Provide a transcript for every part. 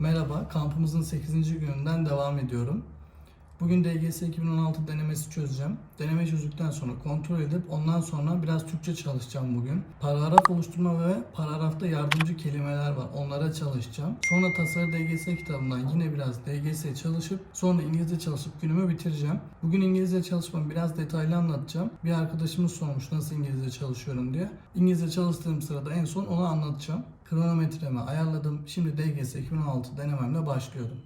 Merhaba, kampımızın 8. gününden devam ediyorum. Bugün DGS 2016 denemesi çözeceğim. Deneme çözdükten sonra kontrol edip ondan sonra biraz Türkçe çalışacağım bugün. Paragraf oluşturma ve paragrafta yardımcı kelimeler var. Onlara çalışacağım. Sonra tasarı DGS kitabından yine biraz DGS çalışıp sonra İngilizce çalışıp günümü bitireceğim. Bugün İngilizce çalışmamı biraz detaylı anlatacağım. Bir arkadaşımız sormuş nasıl İngilizce çalışıyorum diye. İngilizce çalıştığım sırada en son onu anlatacağım. Kronometremi ayarladım. Şimdi DGS 2016 denememle başlıyorum.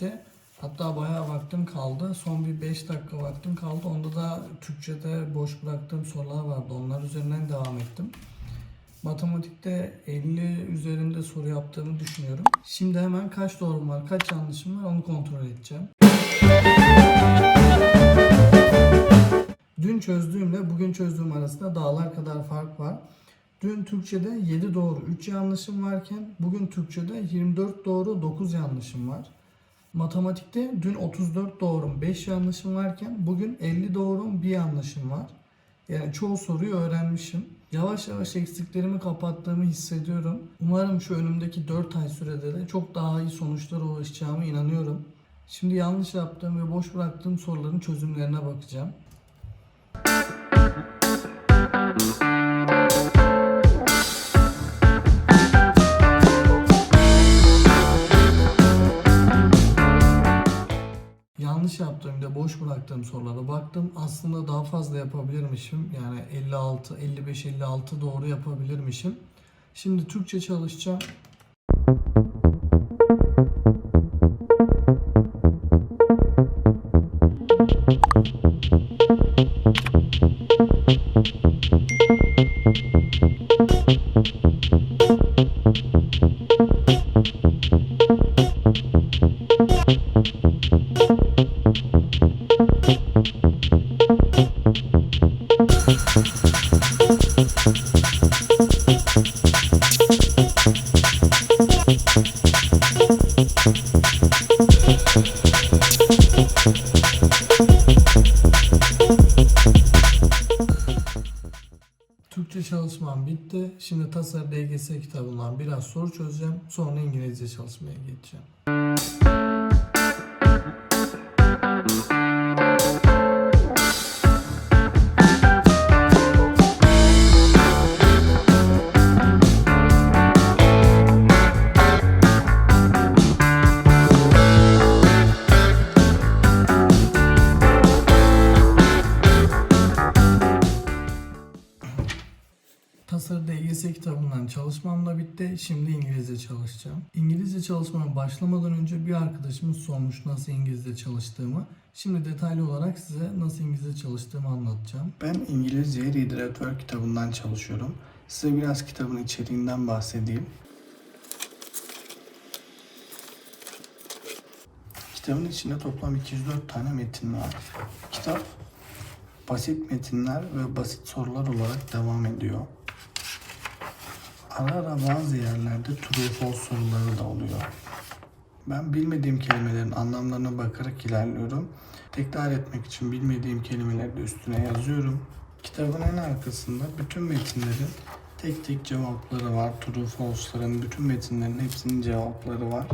Bitti. Hatta bayağı vaktim kaldı. Son bir 5 dakika vaktim kaldı. Onda da Türkçe'de boş bıraktığım sorular vardı. Onlar üzerinden devam ettim. Matematikte 50 üzerinde soru yaptığımı düşünüyorum. Şimdi hemen kaç doğrum var, kaç yanlışım var onu kontrol edeceğim. Dün çözdüğümle bugün çözdüğüm arasında dağlar kadar fark var. Dün Türkçe'de 7 doğru 3 yanlışım varken bugün Türkçe'de 24 doğru 9 yanlışım var. Matematikte dün 34 doğrum 5 yanlışım varken bugün 50 doğrum 1 yanlışım var. Yani çoğu soruyu öğrenmişim. Yavaş yavaş eksiklerimi kapattığımı hissediyorum. Umarım şu önümdeki 4 ay sürede de çok daha iyi sonuçlara ulaşacağıma inanıyorum. Şimdi yanlış yaptığım ve boş bıraktığım soruların çözümlerine bakacağım. Yanlış yaptığım ve boş bıraktığım sorulara baktım. Aslında daha fazla yapabilirmişim. Yani 56, 55, 56 doğru yapabilirmişim. Şimdi Türkçe çalışacağım. Bitti. Şimdi Tasarı DGS kitabından biraz soru çözeceğim. Sonra İngilizce çalışmaya geçeceğim. DGS kitabından çalışmam da bitti. Şimdi İngilizce çalışacağım. İngilizce çalışmaya başlamadan önce bir arkadaşımız sormuş nasıl İngilizce çalıştığımı. Şimdi detaylı olarak size nasıl İngilizce çalıştığımı anlatacağım. Ben İngilizce Work kitabından çalışıyorum. Size biraz kitabın içeriğinden bahsedeyim. Kitabın içinde toplam 204 tane metin var. Kitap basit metinler ve basit sorular olarak devam ediyor. Ara ara bazı yerlerde true false soruları da oluyor. Ben bilmediğim kelimelerin anlamlarına bakarak ilerliyorum. Tekrar etmek için bilmediğim kelimeleri de üstüne yazıyorum. Kitabın en arkasında bütün metinlerin tek tek cevapları var. True false'ların bütün metinlerin hepsinin cevapları var.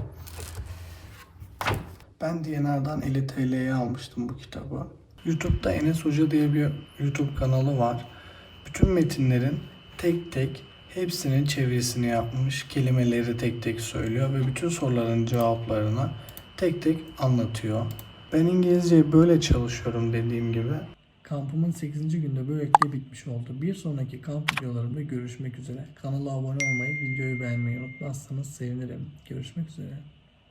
Ben DNR'dan 50 TL'ye almıştım bu kitabı. YouTube'da Enes Hoca diye bir YouTube kanalı var. Bütün metinlerin tek tek hepsinin çevirisini yapmış. Kelimeleri tek tek söylüyor ve bütün soruların cevaplarını tek tek anlatıyor. Ben İngilizceyi böyle çalışıyorum dediğim gibi. Kampımın 8. günde böylelikle bitmiş oldu. Bir sonraki kamp videolarımda görüşmek üzere. Kanala abone olmayı, videoyu beğenmeyi unutmazsanız sevinirim. Görüşmek üzere.